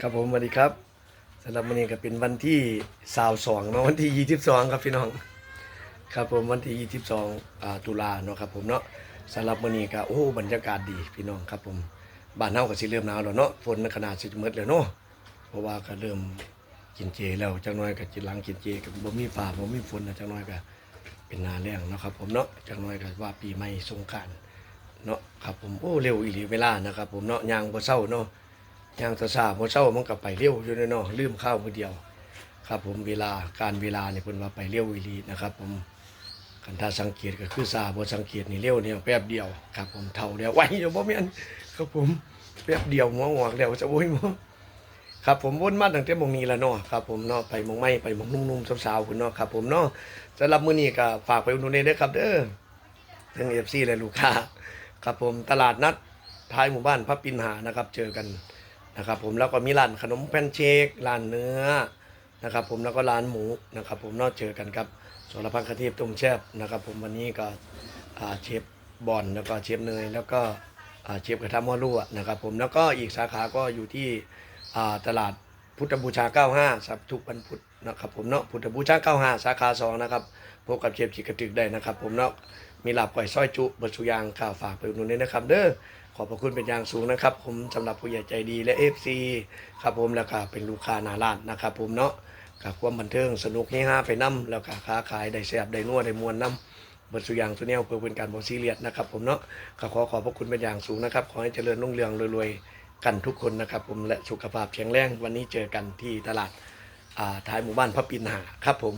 ครับผมสวัสดีครับสำหรับวันนี้ก็เป็นวันที่สาวสองเนาะวันที่ยี่สิบสองครับพี่น้องครับผมวันที่ยี่สิบสองตุลาเนาะครับผมเนาะสำหรับวันนี้ก็โอ้บรรยากาศดีพี่น้องครับผมบ้านเฮาก็สิเริ่มหนาวแล้วเนาะฝนขนาดสิหมดแล้วเนาะเพราะว่าก็เริ่มกินเจแล้วจังน้อยก็จิหลังกินเจก็บ่มีฟ้าบ่มีฝนนะจังน้อยก็เป็นนาแรงเนาะครับผมเนาะจังน้อยก็ว่าปีใหม่สงกานต์เนาะครับผมโอ้เร็วอีหลีเวลานะครับผมเนาะยางบ่เศร้าเนาะ ย่างซาซาพอเช้ามันก็ไปเร็วอยู่เนาะลืมข้าวมือเดียว ครับ ผมเวลาการเวลาเนี่ยเพิ่นว่าไปเร็วอีหลีนะครับ ผมกันถ้าสังเกตก็คือซาบ่สังเกตนี่เร็วเนี่ยแป๊บเดียวครับ ผมเท่าเดียวไว้เดี๋ยวบ่แม่นครับผมแป๊บเดียวหัวงอกแล้วจะโอ้ยบ่ครับผมวนมาตั้งแต่มองนี้แล้วเนาะครับผมเนาะไปมองไม่ไปมองนุ่มๆสาวๆพุ่นเนาะครับผมเนาะสำหรับมื้อนี้ก็ฝากไปอุดหนุนเด้อครับเด้อทั้ง FC และลูกค้าครับผมตลาดนัดท้ายหมู่บ้านพระปินหานะครับ เจอกัน นะครับผมแล้วก็มีร้านขนมแพนเค้กร้านเนื้อนะครับผมแล้วก็ร้านหมูนะครับผมนอกเจอกันครับสรพันธ์คเทพต้มแซ่บนะครับผมวันนี้ก็เชฟบอลแล้วก็เชฟเนยแล้วก็เชฟกระทะหม้อรั่วนะครับผมแล้วก็อีกสาขาก็อยู่ที่ตลาดพุทธบูชา 95สัปทุกวันพุธนะครับผมเนาะพุทธบูชา 95 สาขา 2 นะครับพบกับเชฟจิกกระตึกได้นะครับผมเนาะมีลาบก่อยซอยจุเบดสุยางข่าวฝากไปอุดหนุนด้วยนะครับเด้อ ขอบพระคุณเป็นอย่างสูงนะครับ ผมสำหรับผู้ใหญ่ใจดีและ FC ครับผมแล้วก็เป็นลูกค้านาร้านนะครับ ผมเนาะกับความบันเทิงสนุกเฮฮาไปนํแล้วก็ค้าขายได้แซ่บได้นัวได้มวนนํเบิดสุอย่างสุแนวเพื่อเป็นการบ่ซีเรียสนะครับ ผมเนาะก็ขอขอบพระคุณเป็นอย่างสูงนะครับ ขอให้เจริญรุ่งเรืองรวยๆกันทุกคนนะครับ ผมและสุขภาพแข็งแรงวันนี้เจอกันที่ตลาดาท้ายหมู่บ้านพระปินหาครับผม